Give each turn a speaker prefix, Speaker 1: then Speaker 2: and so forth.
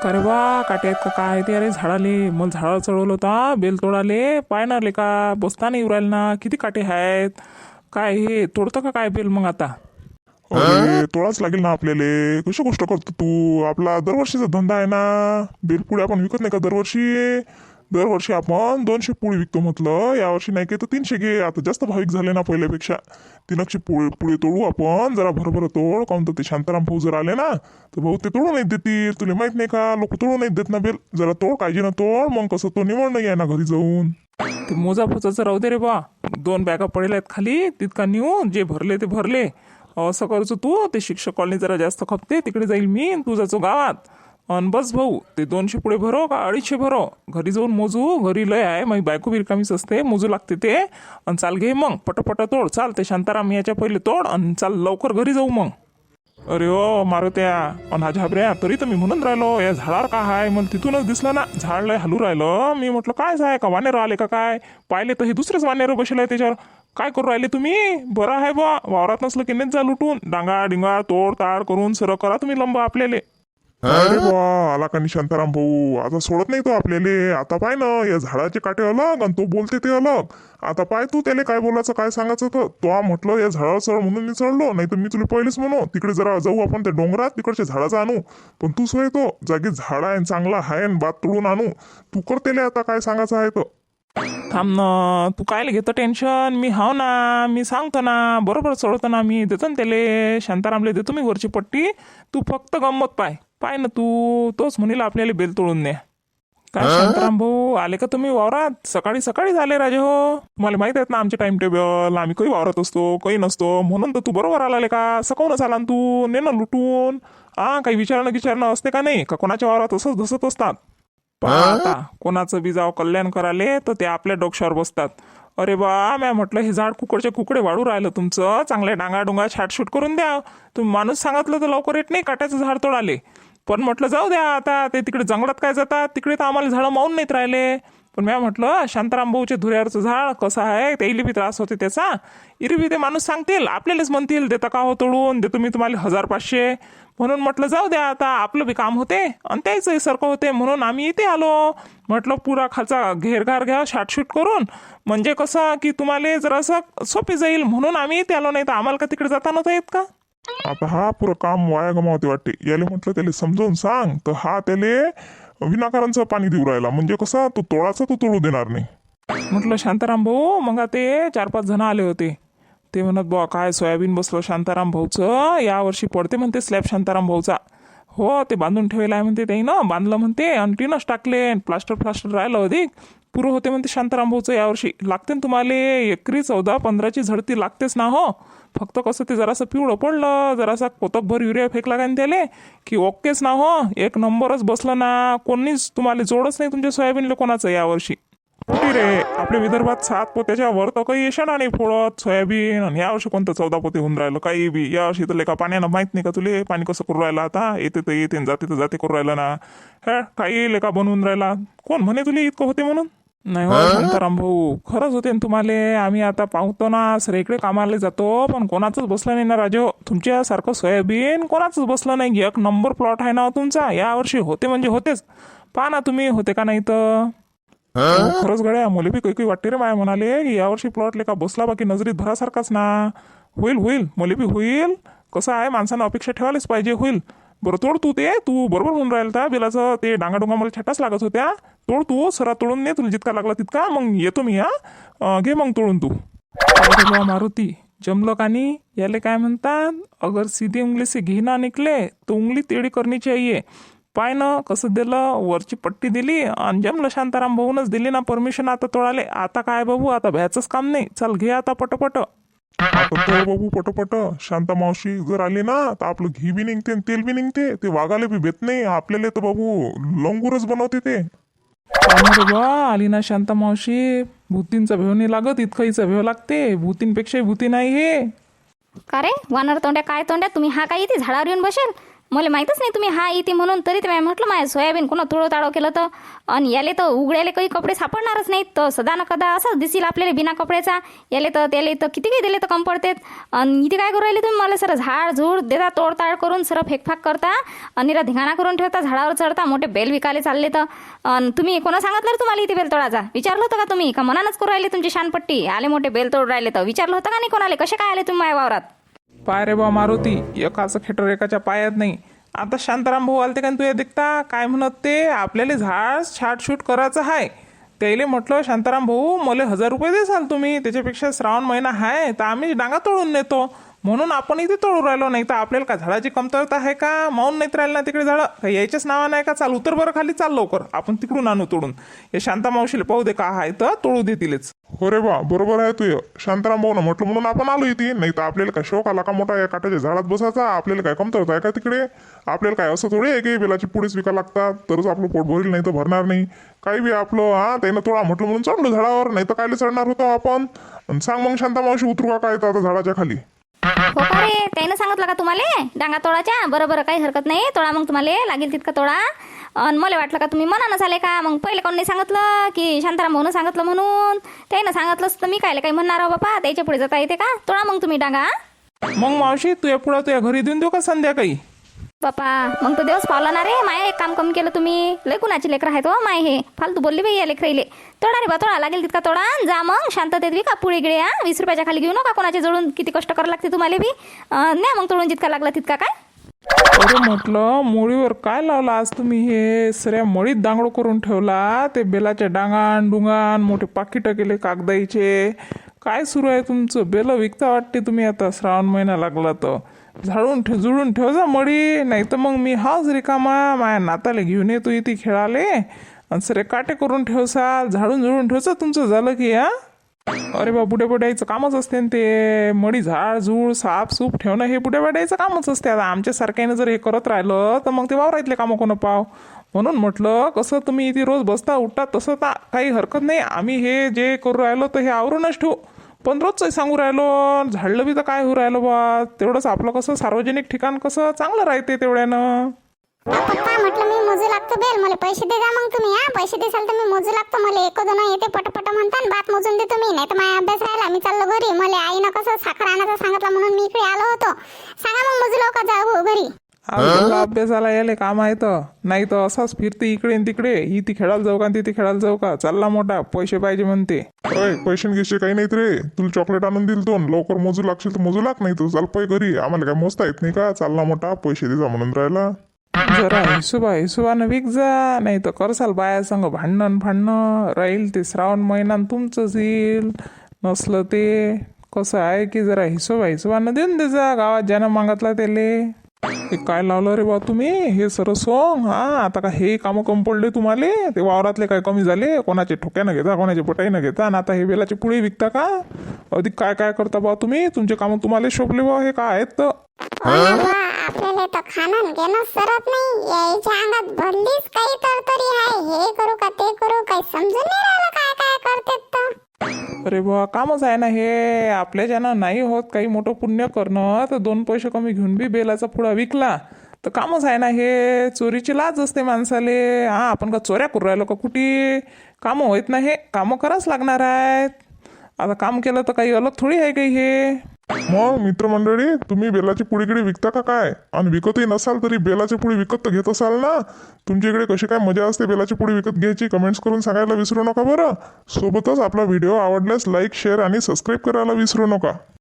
Speaker 1: का रे बा काटे आहेत का काय ते? अरे झाडाले मला झाडाला चढवलं होता बेल तोडाले. पाय ना का? बसता नाही उरायला ना. किती काटे आहेत? काय हे तोडतं का काय बेल मग आता?
Speaker 2: अरे तोडाच लागेल ना आपल्याला. कशी गोष्ट करतो तू? आपला दरवर्षीचा धंदा आहे ना. बेलपुडी आपण विकत नाही का दरवर्षी? दरवर्षी आपण दोनशे पोळी विकतो म्हटलं. यावर्षी नाही की तर तीनशे घे. आता जास्त भाविक झाले ना पहिल्यापेक्षा. तीनशे पोळी पोळी तोडू आपण. जरा भरभर तोड. काऊन तर ते शांताराम भाऊ जर आले ना तर भाऊ ते तोडू नाही देतील. तुला माहीत नाही का? लोक तोडू नाही देत ना बेल. जरा तोड काळजी ना तोड. मग कसं तो निवड नाही आहे ना घरी जाऊन.
Speaker 1: ते मोजा फोचाचं राहू दे रे बा. दोन बॅगा पडेल्या आहेत खाली. तितका नेऊन जे भरले ते भरले. असं करचो तू. ते शिक्षक कॉलनी जरा जास्त खपते. तिकडे जाईल मी आणि तू जाचो गावात अन बस भाऊ ते दोनशे पुढे भरो का अडीचशे भरो? घरी जाऊन मोजू घरी लय आहे माझी बायको बिरकामीच असते मोजू लागते ते. आणि चाल घे मग पटपट तोड चाल ते शांताराम याच्या पहिले तोड आणि चाल लवकर घरी जाऊ मग. अरे ओ मारुत्या अन हा झाबऱ्या तरी तर मी म्हणून राहिलो या झाडावर का हाय? मला तिथूनच दिसलं ना झाड लय हलू राहिलं. मी म्हटलं काय आहे का वानेर आले का काय? पाहिले तर हे दुसरेच वानेर बसले त्याच्यावर. काय करू राहिले तुम्ही? बरं आहे बा वावरात नसलं की नेच जा लुटून. डांगा डिंगा तोड ताड करून सरळ करा तुम्ही लंब आपल्याले.
Speaker 2: अरे बा आला का शांताराम भाऊ? आता सोडत नाही तो आपल्याले. आता पाय ना या झाडाचे काटे अलग आणि तो बोलते ते अलग. आता पाय तू त्याला काय बोलायचं काय सांगायचं तर तो म्हटलं या झाडावर चढ म्हणून मी चढलो नाही तर मी तुला पहिलेच म्हणू. तिकडे जरा जाऊ आपण त्या डोंगरात तिकडच्या झाडाचं आणू. पण तू सोय तो जागी झाड आहे चांगला आहे आणि बात तोडून आणू. तू कर त्याला आता काय सांगायचं आहे तर.
Speaker 1: थांब ना तू कायला घेतो टेन्शन? मी हाव ना मी सांगतो ना. बरोबर सोडतो ना मी देतो ना त्याले. शांतारामले देतो मी वरची पट्टी. तू फक्त गंमत पाय. पाय ना तू. तोच म्हणील आपल्याला बेल तोडून द्या. काय शांताराम भाऊ आले का तुम्ही वावरात? सकाळी सकाळी झाले राजे हो. तुम्हाला माहीत आहेत ना आमचे टाइम टेबल आम्ही काही वावरत असतो काही नसतो. म्हणून तर तू बरोबर आलाले का? सकाळूनच आला ना तू. ने ना लुटून. हा काही विचारणं विचारणं असते का नाही? का कोणाच्या वावरात असंच धसत असतात? आता कोणाचं बी जाव कल्याण कराले तर ते आपल्या डोक्यावर बसतात. अरे बा म्या म्हटलं हे झाड कुकडचे कुकडे वाढू राहिलं तुमचं. चांगले डांगा डुंगा छाटशूट करून द्या. तुम्ही माणूस सांगितलं तर लवकर येत नाही काट्याचं झाड तोडाले. पण म्हटलं जाऊ द्या आता ते तिकडे जंगलात काय जातात? तिकडे तर आम्हाला झाडं मावून नाहीत राहिले. पण म्या म्हटलं शांताराम भाऊचे धुऱ्यावरचं झाड कसं आहे? त्याला बी त्रास होते त्याचा. इरबी ते माणूस सांगतील आपल्यालाच म्हणतील देता का हो तोडून? देतो मी तुम्हाला हजार पाचशे म्हणून म्हटलं जाऊ द्या आता आपलं बी काम होते आणि त्याचंही सारखं होते. म्हणून आम्ही इथे आलो. म्हटलं पुरा खालचा घेरघार घ्या शाटशूट करून. म्हणजे कसं की तुम्हाला जरासं सोपी जाईल. म्हणून आम्ही इथे आलो नाही तर आम्हाला का तिकडे जाता नव्हतं येत का?
Speaker 2: आता हा पुरं काम वाया गमावते वाटते. याले म्हटलं त्याला समजावून सांग. तर हा त्याले विनाकारांचं पाणी देऊ राहिला. म्हणजे कसं तो तोळाचा तो तोडू देणार नाही.
Speaker 1: म्हटलं शांताराम भाऊ मग ते चार पाच जण आले होते. ते म्हणत बुवा काय सोयाबीन बसलो शांताराम भाऊचं. यावर्षी पडते म्हणते स्लॅब शांताराम भाऊचा. हो ते बांधून ठेवलं आहे म्हणते ते ना. बांधलं म्हणते. आणि टीनच टाकले. प्लास्टर प्लास्टर राहिलं अधिक. पुरं होते म्हणते शांताराम भाऊचं यावर्षी. लागते ना तुम्हाला? एकरी चौदा पंधराची झडती लागतेच ना हो. फक्त कसं ते जरासं पिवळं पडलं जरासा कोतकभर युरिया फेकला काय त्याले? की ओकेच ना हो एक नंबरच बसलं ना. कोणीच तुम्हाला जोडच नाही तुमच्या सोयाबीनला कोणाचं यावर्षी. कुठे रे आपल्या विदर्भात सात पोत्याच्या वर तर काही येशाना नाही फोडत सोयाबीन. आणि यावर्षी कोणतं चौदा पोते होऊन राहिलं? काही बी. यावर्षी तर लेका पाण्यानं माहीत नाही का तुले? पाणी कसं करू राहिलं आता? येते तर येते जाते तर जाते करू राहिलं ना. हे काही लेका बनवून राहिला. कोण म्हणे तुले इतकं होते म्हणून? नाही हो? शांताराम भाऊ खरंच होते ना तुम्हाला आम्ही आता पाहतो ना सगळीकडे कामाला जातो पण कोणाचंच बसलं नाही ना राजो. तुमच्यासारखं सोयाबीन कोणाचंच बसलं नाही एक नंबर प्लॉट आहे ना तुमचा. यावर्षी होते म्हणजे होतेच. पहा ना तुम्ही होते का नाही तर खरंच गड्या मुले बी काही काही वाटते रे माया म्हणाले की यावर्षी प्लॉट लेका बसला बाकी नजरीत भरासारखाच ना. होईल होईल मुले बी होईल. कसं आहे माणसानं अपेक्षा ठेवायलाच पाहिजे होईल. बरं तोड तू ते तू बरोबर होऊन राहिल त्या बिलाचं ते डांगाडोंगा मला छटाच लागत होत्या. तोड तू सरा तोडून ने तुला जितका लागला तितका मग येतो मी हा? घे मग तोडून तू. अरे बुवा मारुती. जमलं का नाही? याले काय म्हणतात? अगर सीधी उंगली से घेणा ना निकले तो उंगली तेडी करणी चाहिए पाय ना कसं दिलं? वरची पट्टी दिली आणि जमलं शांताराम भाऊनच दिली ना परमिशन आता तोडाले. आता काय बाबू आता भ्याचंच काम नाही. चल घे आता पटपट.
Speaker 2: तोड बाबू पटपट. शांता मावशी जर आली ना तर आपलं घी बी निघते तेल बी निघते. ते वागाले बी भेट नाही. आपल्याला तर बाबू लंगूरच बनवते ते.
Speaker 1: बा आली ना शांता मावशी. भूतींचा भेव नाही लागत इतकंहीचा भेव लागते. भूतींपेक्षा भूती नाही हे.
Speaker 3: का रे? वानर तोंड्या काय तोंड्या? तुम्ही हा काय इथे झाडावर येऊन बसेल? मला माहीतच नाही तुम्ही हा येते म्हणून तरी ते म्हटलं माझ्या सोयाबीन कोणा तुळो ताळो केलं तर? आणि याले तर उघड्याले काही कपडे सापडणारच नाहीत. तर सदा न कदा असं दिसील आपल्याला बिना कपड्याचा. याले तर त्याले तर किती काही दिले तर कम पडतेत. आणि इथे काय करू राहिले तुम्ही? मला सर झाड झूड देता तोडताड करून सर फेकफाक करता आणि धिंगाणा करून ठेवता झाडावर चढता मोठे बेल विकायला चालले तर. आणि तुम्ही कोणा सांगितलं तुम्हाला इथे बेल तोडाचा विचारलं होतं का तुम्ही? का मनानच करू राहिले तुमची शानपट्टी? आले मोठे बेल तोड राहिले तर? विचारलं होतं का नाही कोणाले? कसे काय आले तुम्ही माझ्या वावरात?
Speaker 1: पाय रे बा मारुती एकाचं खेटर एकाच्या पायात नाही. आता शांताराम भाऊ आलते का तू तुया दिखता? काय म्हणत ते? आपल्याला झाड छाटशूट करायचं आहे त्याला म्हटलं शांताराम भाऊ मला हजार रुपये देसाल तुम्ही. त्याच्यापेक्षा श्रावण महिना आहे तर आम्ही डांगा तोडून नेतो. म्हणून आपण इथे तळून राहिलो नाही. तर आपल्याला का झाडाची कमतरता आहे का? माऊन नाहीत राहिलं ना तिकडे झाडं? का यायच्याच नावा नाही का? चाल उतर बरं खाली चाल लवकर. आपण तिकडून आणू तोडून. हे शांता मावशीला पाहू दे का आहे तर तोडू देतीलच
Speaker 2: हो रे बा बरोबर आहे तू शांताराम भाऊ ना म्हटलं म्हणून आपण आलो इथे. नाही तर आपल्याला काय शोक आला का मोठा या काठाच्या झाडात बसायचा? आपल्याला काय कमतरता आहे का तिकडे? आपल्याला काय असं थोडी आहे की बेलाची पुढेच विका लागतात? तरच आपलं पोट भरेल नाही तर भरणार नाही. काही बी आपलं हा त्यानं थोडा म्हटलं म्हणून चढलो झाडावर. नाही तर कायले चढणार होतो आपण? सांग मग शांता मावशी उतरू का काय तर आता झाडाच्या खाली?
Speaker 3: हो का रे त्यानं सांगितलं का तुम्हाला? डांगा तोडाच्या? बरं बरं काही हरकत नाही. तोडा मग तुम्हाला. लागेल तितका तोडा. आणि मला वाटलं का तुम्ही मनानं झाले का? मग पहिले कोण नाही सांगितलं की शांताराम भाऊनं सांगितलं म्हणून. त्यानं सांगितलं असतं तर मी काय काही म्हणणार आहो बापा? त्याच्या पुढे जाता येते का? तोडा मग तुम्ही डांगा
Speaker 1: मग मावशी तुया पुढे तुया घरी देऊन देऊ का संध्याकाळी?
Speaker 3: बापा मग तो दिवस पावला ना रे. माय एक काम कमी केलं तुम्ही. लय कुणाची लेकर आहेत हो माय हे. फालतू बोलली बाई या लेकराईले. तोडा रे बा तोडा. लागेल तितका तोडा. जा मग. शांततेत विका पुढे गिळे हा? वीस रुपयाच्या खाली घेऊ नका कोणाचे जळून. किती कष्ट करावं लागते तुम्हाला बी. न्या मग तोडून जितका लागला तितका काय?
Speaker 1: अरे म्हटलं मोळीवर काय लावला आज तुम्ही हे? सऱ्या मळीत दांगडो करून ठेवला. ते बेलाच्या डांगाण डुंगाण मोठे पाकिट केले कागदाईचे. काय सुरू आहे तुमचं? बेल विकता वाटते तुम्ही आता श्रावण महिना लागला तर झाडून ठेव जुळून ठेव जा मळी नाही तर मग मी हाच रिकामा माझ्या नाताला घेऊन येतो इथे खेळाले. आणि सरे काटे करून ठेवसाल झाडून जुळून ठेवसा तुमचं झालं की हा? अरे बा बुड्या बुड्याचं कामच असते ना ते. मडी झाड झूळ साफसूप ठेवणं हे बुड्या बुड्याचं कामच असते. आता आमच्यासारख्यानं जर हे करत राहिलं तर मग ते वावरातले कामं कोण पाव? म्हणून म्हटलं कसं तुम्ही इथे रोज बसता उठता तसं तर काही हरकत नाही. आम्ही हे जे करू राहिलो तर हे आवरूनच ठेवू. पण रोजचं सांगू राहिलो झाडलं बी तर काय होऊ राहिलं बा? तेवढंच आपलं कसं सार्वजनिक ठिकाण कसं चांगलं राहते तेवढ्यानं.
Speaker 4: पप्पा म्हटलं मी मोजू लागतो बेल. मला पैसे दे जा मग तुम्ही हा. पैसे देसाल तर मी मोजू लागतो. मला एक दोन येते पटपट म्हणता बात मोजून दे मी. नाही तर माझा अभ्यास राहिला मी चाललो घरी. मला आईनं कसं साखर आणायचं सांगितलं म्हणून मी इकडे आलो होतो. सांगा मग मोजू का जाऊ हो, घरी.
Speaker 1: तुला अभ्यासाला यायले काम आहे तर. नाही तर असाच फिरते इकडे न तिकडे. ही ती खेळायला जाऊ का आणि ती खेळायला जाऊ का? चालला मोठा पैसे पाहिजे म्हणते.
Speaker 2: पैसे गिशे काही नाहीत रे. तुला चॉकलेट आणून दिल तो लवकर मोजू लागशील तर मोजू लाग नाही तू चाल पै घरी. आम्हाला काय मोजता येत नाही का? चालला मोठा पैसे दे म्हणून राहिला.
Speaker 1: जरा हिशोबा हिशोबानं विक जा. नाही तर करसाल बाया संग भांडण फाडणं राहील ते श्रावण महिन्यात तुमचंच येईल. नसलं ते. कसं आहे की जरा हिशोबा हिशोबानं देऊन दे जा. गावात ज्यानं मागितला त्याले. हे काय लावलं रे बा तुम्ही? हे सरस सोंग हा? आता का हे कामं कमी पडले तुम्हाला? ते वावरातले काय कमी झाले? कोणाचे ठोक्यानं घेता कोणाचे पटाईनं घेता? आणि आता हे बेलाचे पुढे विकता का? अधिक काय काय करता बा तुम्ही? तुमचे कामं तुम्हाला शोभले बा? हे काय आहेत तर?
Speaker 4: हो ना आपल्याला तर खाणं घेणं सरत नाही. यायच्या अंगात भरलीच काही तरतरी आहे. हे करू का ते करू काही समजून नाही राहिलं काय काय करते तर.
Speaker 1: अरे बा कामच आहे ना हे? आपल्या ज्यानं नाही होत काही मोठं पुण्य करणं तर दोन पैसे कमी घेऊन बी बेलाचा पुडा विकला. तर कामच आहे ना हे? चोरीची लाज असते माणसाले. हा आपण का चोऱ्या करू राहिलो का कुठे? कामं होत ना हे? कामं करावंच लागणार आहेत? आता काम केलं तर काही अलग थोडी आहे काही हे.
Speaker 2: मग मित्रमंडळी तुम्ही बेलाची पुडी गिडी विकता का काय? आणि विकतही नसाल तरी बेलाची पुडी विकत तर घेत असाल ना? तुमच्याकडे कशी काय मजा असते बेलाची पुडी विकत घ्यायची? कमेंट्स करून सांगायला विसरू नका बरं. सोबतच आपला व्हिडिओ आवडल्यास लाईक शेअर आणि सबस्क्राईब करायला विसरू नका.